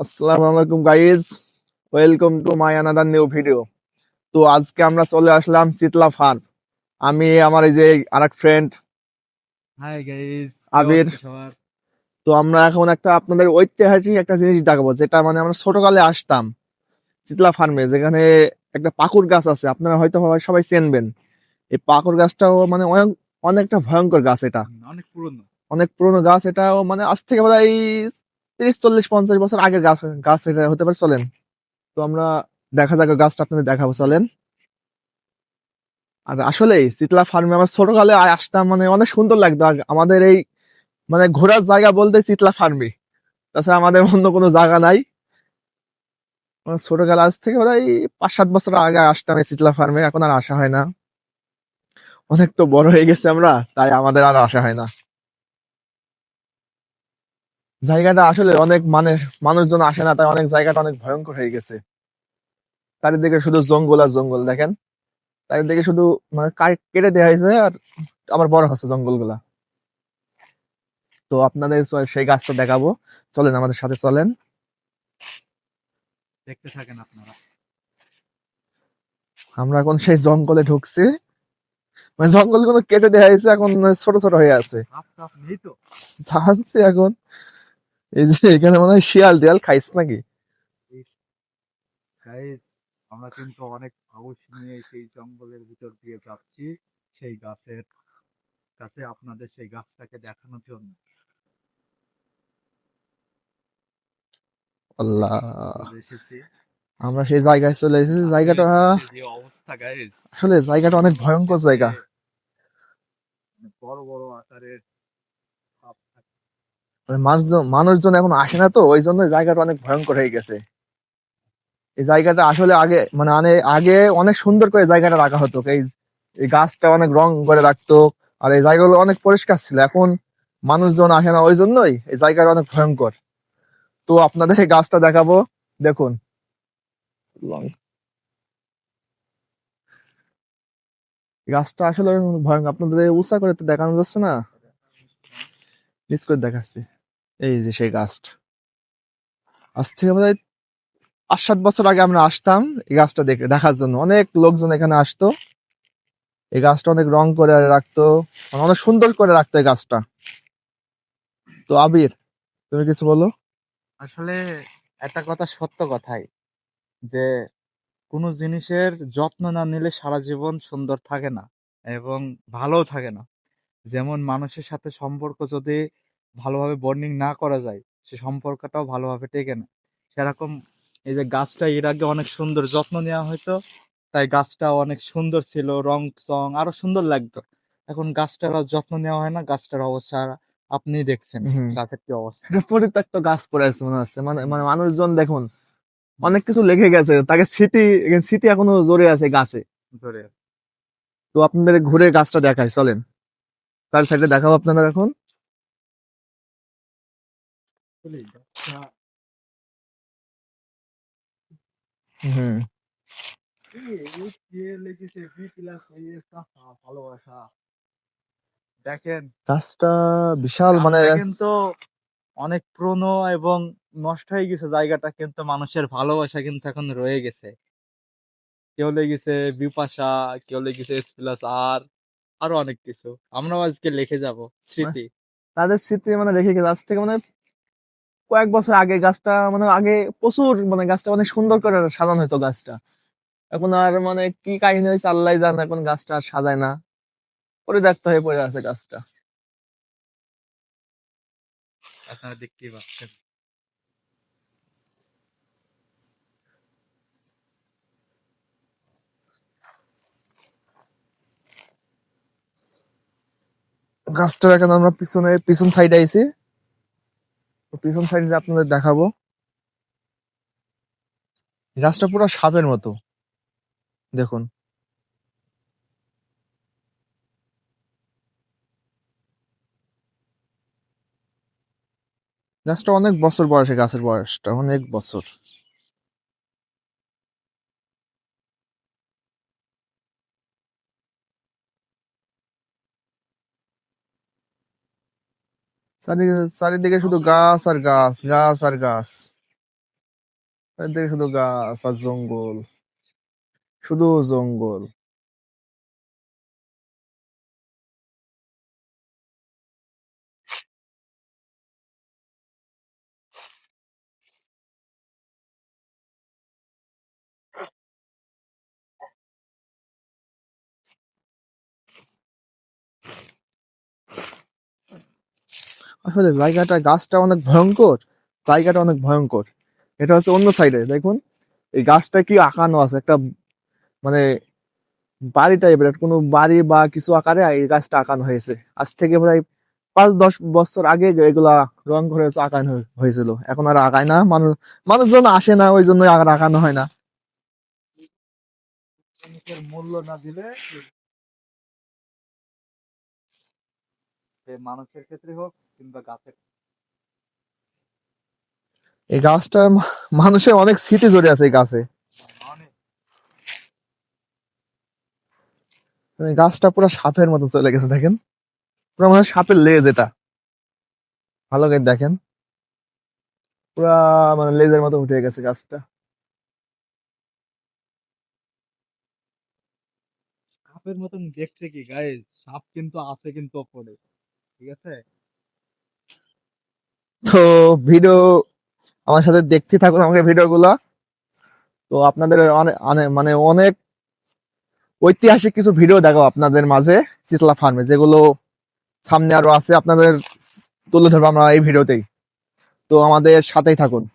আসসালামু আলাইকুম guys welcome to my another new video তো আজকে আমরা চলে আসলাম চিতলা ফার্ম আমি আমার এই যে আরেক ফ্রেন্ড হাই গাইস আবির। তো আমরা এখন একটা আপনাদের ঐতিহাসিক একটা জিনিস দেখাবো যেটা মানে আমরা ছোটকালে আসতাম চিতলা ফার্মে যেখানে একটা পাকুর গাছ আছে। আপনারা হয়তো সবাই- চেনবেন। এই পাকুর গাছটাও মানে অনেক অনেকটা ভয়ঙ্কর গাছ এটা। অনেক পুরনো। অনেক পুরনো গাছ এটাও মানে আজ থেকে বোধ তিরিশ, চল্লিশ, পঞ্চাশ বছর আগের গাছ গাছ হতে পারে, চলেন। তো আমরা দেখা যাক গাছটা আপনাদের দেখাবো, চলেন। আর আসলে চিতলা ফার্মে আমার ছোটকালে আসতাম মানে অনেক সুন্দর লাগতো। আমাদের এই মানে ঘোরার জায়গা বলতে চিতলা ফার্মে তাছাড়া আমাদের অন্য কোনো জায়গা নাই। ছোটকালে আজ থেকে বোধ পাঁচ সাত বছর আগে আসতাম এই চিতলা ফার্মে এখন আর আসা হয় না। অনেক তো বড় হয়ে গেছে আমরা, তাই আমাদের আর আসা হয় না। জায়গাটা আসলে অনেক মানে মানুষজন আসে না তাই অনেক জায়গাটা অনেক ভয়ঙ্কর হয়ে গেছে। চারিদিকে শুধু জঙ্গল আর জঙ্গল দেখেন? চারিদিকে শুধু মানে কেটে দেওয়া হয়েছে আর আবার বড় হচ্ছে জঙ্গলগুলা তো আপনাদের সেই গাছটা দেখাবো। চলেন আমাদের সাথে চলেন। দেখতে থাকেন আপনারা। আমরা এখন সেই জঙ্গলে ঢুকছি। মানে জঙ্গলগুলো কেটে দেওয়া হয়েছে এখন ছোট ছোট হয়ে আছে। জানছি এখন। এই যে এখানে মনে হয় শিয়াল টিয়াল খাইছ নাকি? আমরা কিন্তু অনেক সাহস নিয়ে সেই জঙ্গলের ভিতর দিয়ে যাচ্ছি সেই গাছের কাছে আপনাদের সেই গাছটাকে দেখানোর জন্য। আল্লাহ। আমরা সেই জায়গায় চলে এসেছি। জায়গাটা অবস্থা আসলে জায়গাটা অনেক ভয়ঙ্কর জায়গা। বড় বড় আকারের। মানে মানুষজন মানুষজন এখন আসে না তো, ওই জন্য জায়গাটা অনেক ভয়ঙ্কর হয়ে গেছে। এই জায়গাটা আসলে আগে মানে আগে অনেক সুন্দর করে জায়গাটা রাখা হতো এই গাছটা অনেক রং করে রাখতো, আর এই জায়গাগুলো অনেক পরিষ্কার ছিল। এখন মানুষজন আসে না, ওই জন্যই এই জায়গাটা অনেক ভয়ঙ্কর। তো আপনাদের এই গাছটা দেখাবো, দেখুন। গাছটা আসলে ভয়ঙ্কর, আপনাদের উঁচা করে তো দেখানো যাচ্ছে না। নিচ করে দেখাচ্ছি। এই যে সেই গাছটা। আজ থেকে বোধ হয় পাঁচ সাত বছর আগে আমরা আসতাম এই গাছটা দেখে, দেখার জন্য। অনেক লোকজন এখানে আসতো। এই গাছটা অনেক রং করে রাখতো মানে অনেক সুন্দর করে রাখতো এই গাছটা। তো আবির, তুমি কিছু বলো? আসলে একটা কথা সত্য কথাই, যে কোনো জিনিসের যত্ন না নিলে সারা জীবন সুন্দর থাকে না এবং ভালোও থাকে না। যেমন মানুষের সাথে সম্পর্ক যদি ভালোভাবে বর্নিং না করা যায় সে সম্পর্কটাও ভালোভাবে টেকে না। সেরকম এই যে গাছটা এর আগে অনেক সুন্দর যত্ন নেওয়া হয়তো তাই গাছটা অনেক সুন্দর ছিল রং চং আরও সুন্দর লাগতো। এখন গাছটার যত্ন নেওয়া হয় না গাছটার অবস্থা আপনি দেখছেন। গাছের কি অবস্থা। একটা পরিত্যক্ত গাছ পড়ে আছে মনে হচ্ছে। মানে মানে মানুষজন দেখুন অনেক কিছু লেগে গেছে তাকে স্মৃতি স্মৃতি এখনও জোরে আছে গাছে। তো আপনাদের ঘুরে গাছটা দেখায় চলেন। তার সাইডে দেখাও আপনাদের এখন। আসলে গাছটা হুম। ভালোবাসা। দেখেন গাছটা বিশাল মানে কিন্তু অনেক পুরনো এবং নষ্ট হয়ে গেছে জায়গাটা কিন্তু মানুষের ভালোবাসা কিন্তু এখন রয়ে গেছে। কেউ লেগেছে বিপাশা কেউ লেগেছে এস প্লাস আর আরও অনেক কিছু। আমরাও আজকে লিখে যাব স্মৃতি। তাদের স্মৃতি মানে রেখে গেছে আজ থেকে মানে কয়েক বছর আগে গাছটা মানে আগে প্রচুর মানে গাছটা অনেক সুন্দর করে সাজানো হতো গাছটা। এখন আর মানে কি কাহিনী হয়েছে আল্লাহ জান এখন গাছটা আর সাজায় না। পরিত্যক্ত হয়ে পড়ে আছে গাছটা। আপনারা দেখতেই পাচ্ছেন। গাছটার এখন আমরা পিছনে পিছন সাইডে আইছি। তো পিছন সাইডে আপনাদের দেখাবো। গাছটা পুরো সাপের মতো। দেখুন। গাছটা অনেক বছর বয়সে, গাছের বয়সটা অনেক বছর। চারিদিকে শুধু গাছ আর গাছ গাছ আর গাছ। চারিদিকে শুধু গাছ আর জঙ্গল। শুধু জঙ্গল। আসলে জায়গাটা, গাছটা অনেক ভয়ঙ্কর, জায়গাটা অনেক ভয়ঙ্কর। এটা হচ্ছে অন্য সাইডে দেখুন, এই গাছটা কি আঁকানো আছে? একটা মানে বাড়ি টাইপের কোনো বাড়ি বা কিছু আকারে এই গাছটা আঁকানো হয়েছে। আজ থেকে প্রায় পাঁচ, দশ বছর আগে এগুলা রং করে আঁকানো হয়েছিল। এখন আর আঁকায় না মানুষ মানুষজন আসে না, ওই জন্য আঁকানো হয় না। মূল্য না দিলে সে মানুষের ক্ষেত্রে হোক কিংবা গাছের এই গাছটা মানুষের অনেক স্মৃতি জড়িয়ে আছে এই গাছে। গাছটা পুরো সাপের মতো চলে গেছে দেখেন? পুরো মানে সাপের লেজ এটা। ভালো করে দেখেন। পুরা মানে লেজের মতো উঠে গেছে গাছটা। সাপের মতন দেখতে কি গায়ে সাপ কিন্তু আছে কিন্তু ওপরে ঠিক আছে? তো ভিডিও আমার সাথে দেখতে থাকুন আমাকে ভিডিও গুলা তো আপনাদের অনেক- মানে অনেক ঐতিহাসিক কিছু ভিডিও দেখাবো আপনাদের মাঝে চিতলা ফার্মে, যেগুলো সামনে আরও আছে, আপনাদের তুলে ধরবো আমরা এই ভিডিওতেই। তো আমাদের সাথেই থাকুন।